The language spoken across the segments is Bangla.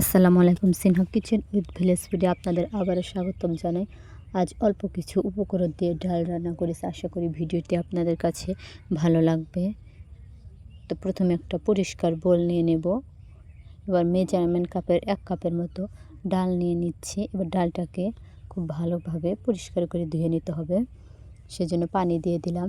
আসসালামু আলাইকুম সিনহা কিচেন উইথ ভিলেজ ফুডে আপনাদের আবারও স্বাগতম জানাই। আজ অল্প কিছু উপকরণ দিয়ে ডাল রান্না করেছি। আশা করি ভিডিওটি আপনাদের কাছে ভালো লাগবে। তো প্রথমে একটা পরিষ্কার বোল নিয়ে নেব। এবার মেজারমেন্ট কাপের এক কাপের মতো ডাল নিয়ে নিচ্ছি। এবার ডালটাকে খুব ভালোভাবে পরিষ্কার করে ধুয়ে নিতে হবে। সেজন্য পানি দিয়ে দিলাম।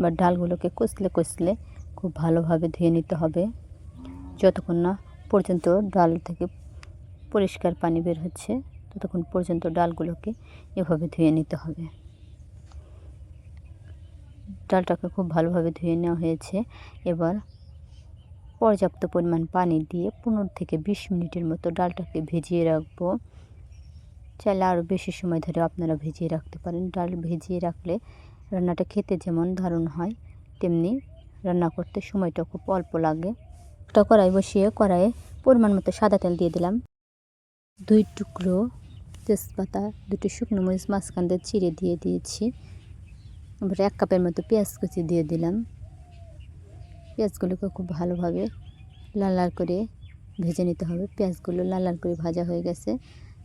বা ডালগুলোকে কষলে কষলে খুব ভালোভাবে ধুয়ে নিতে হবে। যতক্ষণ না পর্যন্ত ডাল থেকে পরিষ্কার পানি বের হচ্ছে, ততক্ষণ পর্যন্ত ডালগুলোকে এভাবে ধুয়ে নিতে হবে। ডালটাকে খুব ভালোভাবে ধুয়ে নেওয়া হয়েছে। এবার পর্যাপ্ত পরিমাণ পানি দিয়ে পনেরো থেকে বিশ মিনিটের মতো ডালটাকে ভিজিয়ে রাখব। চাইলে আরও বেশি সময় ধরে আপনারা ভিজিয়ে রাখতে পারেন। ডাল ভিজিয়ে রাখলে রান্নাটা খেতে যেমন দারুণ হয়, তেমনি রান্না করতে সময়টা খুব অল্প লাগে। একটা কড়াই বসিয়ে কড়াইয়ে পরিমাণ মতো সাদা তেল দিয়ে দিলাম। দুই টুকরো তেজপাতা, দুটো শুকনো মরিচ মাঝখান দিয়ে চিড়ে দিয়ে দিয়েছি। এবার এক কাপের মতো পেঁয়াজ কুচি দিয়ে দিলাম। পেঁয়াজগুলোকে খুব ভালোভাবে লাল লাল করে ভেজে নিতে হবে। পেঁয়াজগুলো লাল লাল করে ভাজা হয়ে গেছে।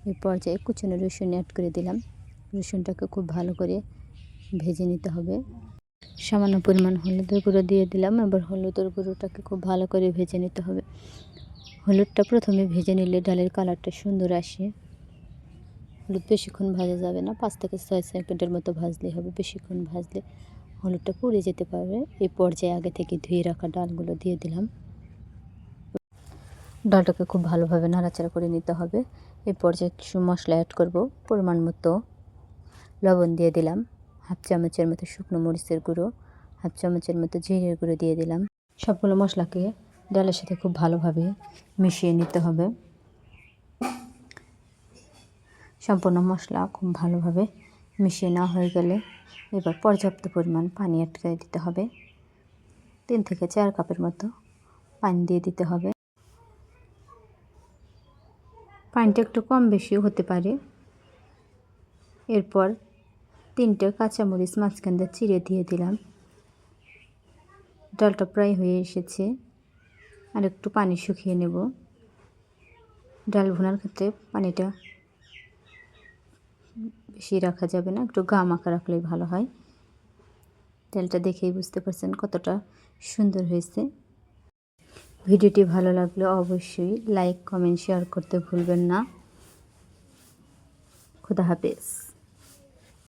এই পর্যায়ে কুচনো রসুন অ্যাড করে দিলাম। রসুনটাকে খুব ভালো করে ভেজে নিতে হবে। সামান্য পরিমাণ হলুদের গুঁড়ো দিয়ে দিলাম। এবার হলুদের গুঁড়োটাকে খুব ভালো করে ভেজে নিতে হবে। হলুদটা প্রথমে ভেজে নিলে ডালের কালারটা সুন্দর আসে। হলুদ বেশিক্ষণ ভাজা যাবে না। পাঁচ থেকে ছয় সেকেন্ডের মতো ভাজলেই হবে। বেশিক্ষণ ভাজলে হলুদটা পুড়ে যেতে পারবে এই পর্যায়ে আগে থেকে ধুয়ে রাখা ডালগুলো দিয়ে দিলাম। ডালটাকে খুব ভালোভাবে নাড়াচাড়া করে নিতে হবে। এই পর্যায়ে কিছু মশলা অ্যাড করব। পরিমাণ মতো লবণ দিয়ে দিলাম। হাফ চামচের মতো শুকনো মরিচের গুঁড়ো, হাফ চামচের মতো জিরের গুঁড়ো দিয়ে দিলাম। সবগুলো মশলাকে ডালের সাথে খুব ভালোভাবে মিশিয়ে নিতে হবে। সম্পূর্ণ মশলা খুব ভালোভাবে মিশিয়ে নেওয়া হয়ে গেলে এবার পর্যাপ্ত পরিমাণ পানি করে দিতে হবে। তিন থেকে চার কাপের মতো পানি দিয়ে দিতে হবে। পানিটা একটু কম বেশিও হতে পারে। এরপর তিনটে কাঁচামরিচ মাঝখান দিয়ে চিড়ে দিয়ে দিলাম। ডালটা প্রায় হয়ে এসেছে। আর একটু পানি শুকিয়ে নেব। ডাল ভুনার ক্ষেত্রে পানিটা বেশি রাখা যাবে না, একটু গা মাখা রাখলেই ভালো হয়। ডালটা দেখেই বুঝতে পারছেন কতটা সুন্দর হয়েছে। ভিডিওটি ভালো লাগলে অবশ্যই লাইক, কমেন্ট, শেয়ার করতে ভুলবেন না। খুদা হাফেজ।